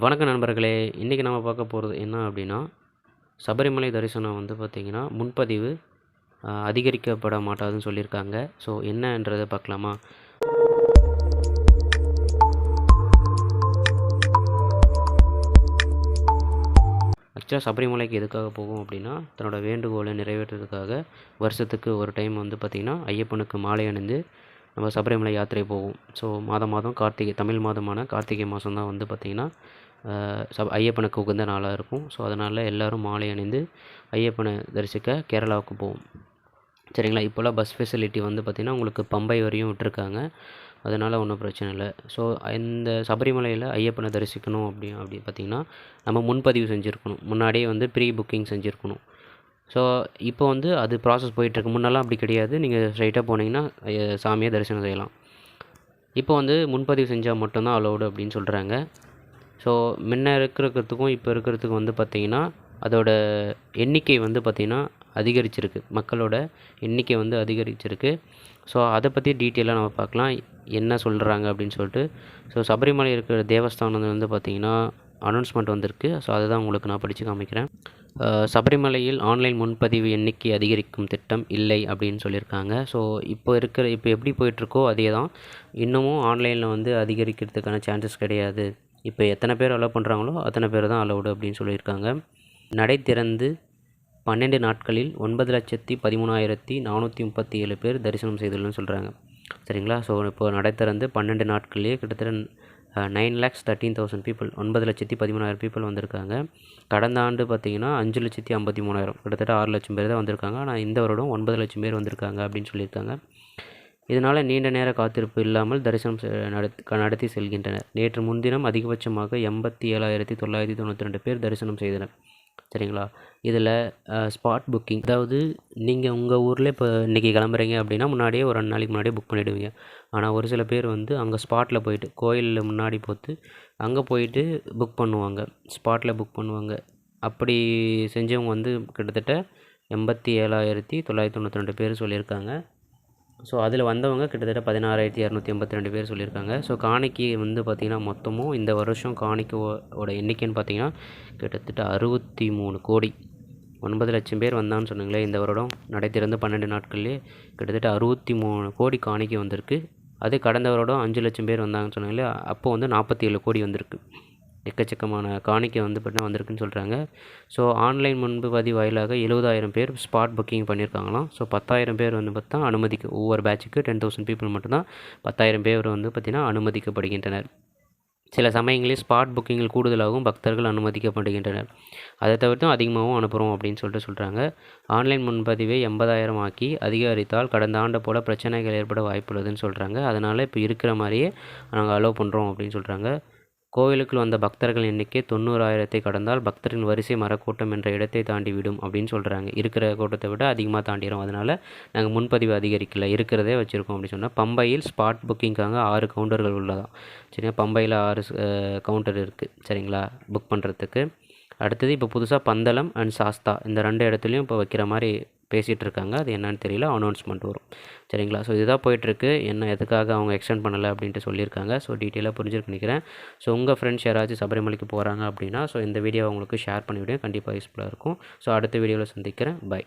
வணக்கம் நண்பர்களே இன்றைக்கி நம்ம பார்க்க போகிறது என்ன அப்படின்னா சபரிமலை தரிசனம் வந்து பார்த்திங்கன்னா முன்பதிவு அதிகரிக்கப்பட மாட்டாதுன்னு சொல்லியிருக்காங்க. ஸோ என்னன்றதை பார்க்கலாமா? ஆக்சுவலாக சபரிமலைக்கு எதுக்காக போகும் அப்படின்னா தன்னோட வேண்டுகோளை நிறைவேற்றுறதுக்காக வருஷத்துக்கு ஒரு டைம் வந்து பார்த்திங்கன்னா ஐயப்பனுக்கு மாலை அணிந்து நம்ம சபரிமலை யாத்திரை போவோம். ஸோ மாதம் மாதம் கார்த்திகை தமிழ் மாதமான கார்த்திகை மாதம் தான் வந்து பார்த்திங்கன்னா சப் ஐயப்பனுக்கு உகந்த நாளாக இருக்கும். ஸோ அதனால் எல்லோரும் மாலை அணிந்து ஐயப்பனை தரிசிக்க கேரளாவுக்கு போவோம். சரிங்களா? இப்போல்லாம் பஸ் ஃபெசிலிட்டி வந்து பார்த்திங்கன்னா உங்களுக்கு பம்பை வரையும் விட்டுருக்காங்க. அதனால் ஒன்றும் பிரச்சனை இல்லை. ஸோ இந்த சபரிமலையில் ஐயப்பனை தரிசிக்கணும் அப்படி அப்படி பார்த்திங்கன்னா நம்ம முன்பதிவு செஞ்சுருக்கணும். முன்னாடியே வந்து ப்ரீ புக்கிங் செஞ்சுருக்கணும். ஸோ இப்போ வந்து அது ப்ராசஸ் போயிட்டுருக்கு. முன்னெல்லாம் அப்படி கிடையாது. நீங்கள் ஸ்ட்ரைட்டாக போனீங்கன்னா சாமியை தரிசனம் செய்யலாம். இப்போ வந்து முன்பதிவு செஞ்சால் மட்டும்தான் அலௌடு அப்படின்னு சொல்கிறாங்க ஸோ முன்ன இருக்கிறதுக்கும் இப்போ இருக்கிறதுக்கும் வந்து பார்த்திங்கன்னா அதோட எண்ணிக்கை வந்து பார்த்திங்கன்னா அதிகரிச்சிருக்கு. மக்களோட எண்ணிக்கை வந்து அதிகரிச்சிருக்கு. ஸோ அதை பற்றி டீட்டெயிலாக நம்ம பார்க்கலாம். என்ன சொல்கிறாங்க அப்படின்னு சொல்லிட்டு. ஸோ சபரிமலை இருக்கிற தேவஸ்தானம் வந்து பார்த்திங்கன்னா அனௌன்ஸ்மெண்ட் வந்திருக்கு. ஸோ அதை தான் உங்களுக்கு நான் படித்து காமிக்கிறேன். சபரிமலையில் ஆன்லைன் முன்பதிவு எண்ணிக்கை அதிகரிக்கும் திட்டம் இல்லை அப்படின்னு சொல்லியிருக்காங்க. ஸோ இப்போ இருக்கிற இப்போ எப்படி போயிட்டுருக்கோ அதே தான் இன்னமும் ஆன்லைனில் வந்து அதிகரிக்கிறதுக்கான சான்சஸ் கிடையாது. இப்போ எத்தனை பேர் அலோவ் பண்ணுறாங்களோ அத்தனை பேர் தான் அலௌடு அப்படின்னு சொல்லியிருக்காங்க. நடை திறந்து பன்னெண்டு நாட்களில் ஒன்பது லட்சத்தி பதிமூணாயிரத்தி நானூற்றி முப்பத்தி ஏழு பேர் தரிசனம் செய்துள்ளன்னு சொல்கிறாங்க சரிங்களா? ஸோ இப்போ நடை திறந்து பன்னெண்டு நாட்கள்லேயே கிட்டத்தட்ட nine lakhs thirteen thousand people ஒன்பது லட்சத்தி பதிமூணாயிரம் பீப்புள் வந்திருக்காங்க. கடந்த ஆண்டு பார்த்தீங்கன்னா அஞ்சு லட்சத்தி ஐம்பத்தி மூணாயிரம் கிட்டத்தட்ட ஆறு லட்சம் பேர் தான் வந்திருக்காங்க. ஆனால் இந்த வருடம் ஒன்பது லட்சம் பேர் வந்திருக்காங்க அப்படின்னு சொல்லியிருக்காங்க. இதனால் நீண்ட நேர காத்திருப்பு இல்லாமல் தரிசனம் செ- நடத்தி செல்கின்றனர். நேற்று முன்தினம் அதிகபட்சமாக எண்பத்தி ஏழாயிரத்தி தொள்ளாயிரத்தி தொண்ணூற்றி ரெண்டு பேர் தரிசனம் செய்தனர். சரிங்களா? இதில் ஸ்பாட் புக்கிங் அதாவது நீங்கள் உங்கள் ஊரில் இப்போ இன்றைக்கி கிளம்புறீங்க அப்படின்னா முன்னாடியே ஒரு ரெண்டு நாளைக்கு முன்னாடியே புக் பண்ணிவிடுவீங்க ஆனால் ஒரு சில பேர் வந்து அங்கே ஸ்பாட்டில் போயிட்டு கோயிலில் முன்னாடி போத்து அங்கே போயிட்டு புக் பண்ணுவாங்க. ஸ்பாட்டில் புக் பண்ணுவாங்க. அப்படி செஞ்சவங்க வந்து கிட்டத்தட்ட எண்பத்தி ஏழாயிரத்தி தொள்ளாயிரத்தி தொண்ணூற்றி ரெண்டு பேர் சொல்லியிருக்காங்க. ஸோ அதில் வந்தவங்க கிட்டத்தட்ட பதினாறாயிரத்தி இரநூத்தி எண்பத்தி ரெண்டு பேர் சொல்லியிருக்காங்க. ஸோ காணிக்கு வந்து பார்த்திங்கன்னா மொத்தமும் இந்த வருஷம் காணிக்கோட எண்ணிக்கைன்னு பார்த்திங்கன்னா கிட்டத்தட்ட அறுபத்தி மூணு கோடி. ஒன்பது லட்சம் பேர் வந்தான்னு சொன்னீங்களே இந்த வருடம் நடை திறந்து பன்னெண்டு நாட்கள்லேயே கிட்டத்தட்ட அறுபத்தி மூணு கோடி காணிக்கை வந்திருக்கு. அது கடந்த வருடம் அஞ்சு லட்சம் பேர் வந்தாங்கன்னு சொன்னாங்களே அப்போ வந்து நாற்பத்தி ஏழு கோடி வந்திருக்கு. எக்கச்சக்கமான காணிக்கை வந்து பார்த்தீங்கன்னா வந்திருக்குன்னு சொல்கிறாங்க ஸோ ஆன்லைன் முன்பதிவு வாயிலாக எழுபதாயிரம் பேர் ஸ்பாட் புக்கிங் பண்ணியிருக்காங்களாம் ஸோ பத்தாயிரம் பேர் வந்து பார்த்தா அனுமதிக்கு ஒவ்வொரு பேட்சுக்கு டென் தௌசண்ட் பீப்புள் மட்டும்தான் பத்தாயிரம் பேர் வந்து பார்த்திங்கன்னா அனுமதிக்கப்படுகின்றனர். சில சமயங்களில் ஸ்பாட் புக்கிங்கில் கூடுதலாகவும் பக்தர்கள் அனுமதிக்கப்படுகின்றனர். அதை தவிர்த்தும் அதிகமாகவும் அனுப்புகிறோம் அப்படின்னு சொல்லிட்டு சொல்கிறாங்க ஆன்லைன் முன்பதிவை எண்பதாயிரம் ஆக்கி அதிகரித்தால் கடந்த ஆண்டு போல் பிரச்சனைகள் ஏற்பட வாய்ப்புள்ளதுன்னு சொல்கிறாங்க அதனால் இப்போ இருக்கிற மாதிரியே நாங்கள் அலோவ் பண்ணுறோம் அப்படின்னு சொல்கிறாங்க கோவிலுக்குள் வந்த பக்தர்கள் எண்ணிக்கை தொண்ணூறாயிரத்தை கடந்தால் பக்தரின் வரிசை மரக்கூட்டம் என்ற இடத்தை தாண்டி விடும் அப்படின்னு சொல்கிறாங்க இருக்கிற கூட்டத்தை விட அதிகமாக தாண்டிடும் அதனால் நாங்கள் முன்பதிவு அதிகரிக்கல. இருக்கிறதே வச்சுருக்கோம் அப்படின்னு சொன்னால் பம்பையில் ஸ்பாட் புக்கிங்காக ஆறு கவுண்டர்கள் உள்ளதாம் சரிங்களா பம்பையில் ஆறு கவுண்டர் இருக்குது சரிங்களா? புக் பண்ணுறதுக்கு அடுத்தது இப்போ புதுசாக பந்தளம் அண்ட் சாஸ்தா இந்த ரெண்டு இடத்துலையும் இப்போ வைக்கிற மாதிரி பேசிகிட்டு இருக்காங்க. அது என்னன்னு தெரியல. அனௌன்ஸ்மெண்ட் வரும். சரிங்களா? ஸோ இதுதான் போயிட்டுருக்கு. என்ன எதுக்காக அவங்க எக்ஸ்டெண்ட் பண்ணலை அப்படின்ட்டு சொல்லியிருக்காங்க. ஸோ டீட்டெயிலாக புரிஞ்சிருக்கு நினைக்கிறேன். ஸோ உங்கள் ஃப்ரெண்ட்ஸ் யாராச்சும் சபரிமலைக்கு போகிறாங்க அப்படின்னா ஸோ இந்த வீடியோ அவங்களுக்கு ஷேர் பண்ணிவிடுங்க கண்டிப்பாக யூஸ்ஃபுல்லாக இருக்கும். ஸோ அடுத்த வீடியோவில் சந்திக்கிறேன். பை